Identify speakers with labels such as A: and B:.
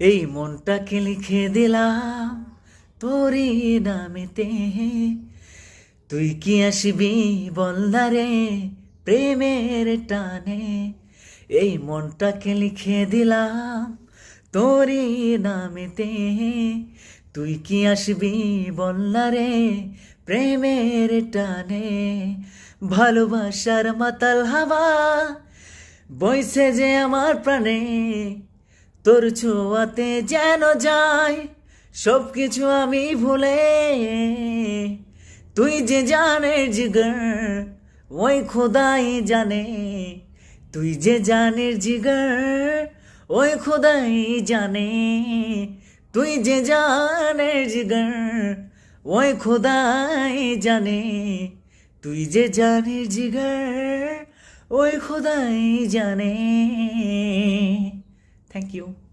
A: এই মনটাকে লিখে দিলাম তোরই নামেতে। তুই কি আসবি বলনা রে প্রেমের টানে। এই মনটাকে লিখে দিলাম তোরই নামেতে। তুই কি আসবি বলনা রে প্রেমের টানে। ভালোবাসার মাতাল হাওয়া বইছে যে আমার প্রাণে তোর ছোঁয়াতে যেন যায় সব কিছু আমি ভুলে। তুই যে জানে জিগর, ওই খোদাই জানে। তুই যে জানের জিগর, ওই খোদাই জানে। তুই যে জানের জিগর, ওই খোদাই জানে। তুই যে জানের জিগর, ওই খোদাই জানে। Thank you.